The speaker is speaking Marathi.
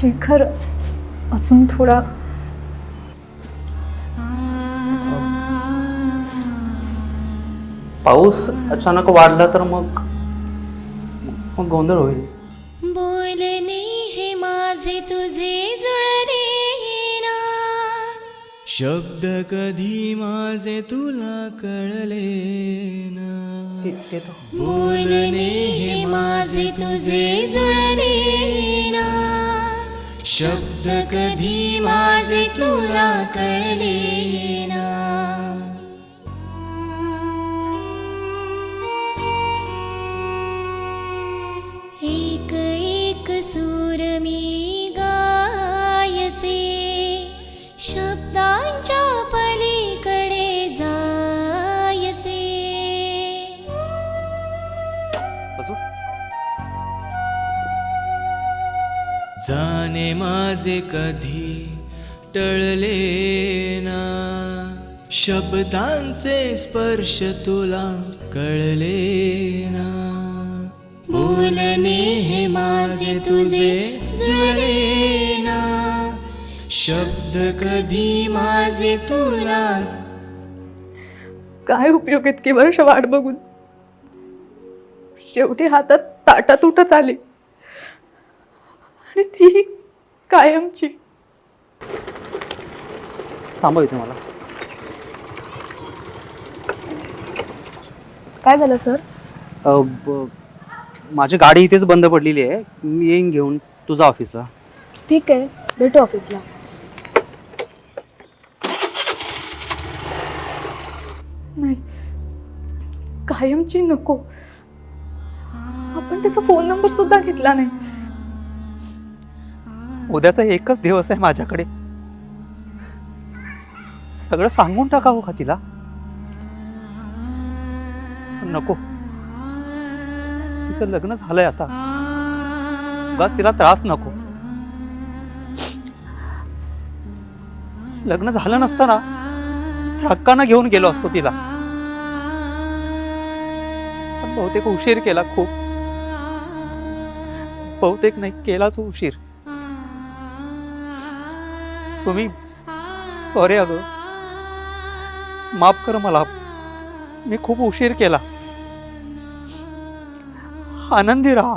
शेखर अजून थोडा पाऊस अचानक वाढला तर मग मग गोंधळ होईल. बोलणे हे माझे तुझे जुळले ना शब्द कधी माझे तुला कळले ना. बोलणे हे माझे तुझे जुळले शब्द कधी माझे तुला कळले ना. एक एक सूर मी गायचे शब्दांच्या पलीकडे जायचे. जाणे माझे कधी टळले ना. शब्दांचे स्पर्श तुला कळले ना. बोलणे हे माझे तुझे जुळले ना. शब्द कधी माझे तुला काय उपयोग इतकी वर्ष वाट बघून? शेवटी हातात ताटात उठच आली. आणि ती कायमची. थांबव इथे मला. काय झालं सर? अ, ब- माझी गाडी इथेच बंद पडलेली आहे. मी येईन घेऊन तुझा ऑफिसला. ठीक आहे भेटू ऑफिसला. नाही कायमची नको. आपण त्याचा फोन नंबर सुद्धा घेतला नाही. उद्याचा एकच दिवस आहे माझ्याकडे. सगळं सांगून टाकावं का तिला? नको. तिचं लग्न झालंय आता. बस तिला त्रास नको. लग्न झालं नसताना हक्कानं घेऊन गेलो असतो तिला. बहुतेक उशीर केला खूप. बहुतेक नाही केलाच उशीर. तुम्ही? सॉरी अगं. माफ कर मला. मी खूप उशीर केला. आनंदी राहा.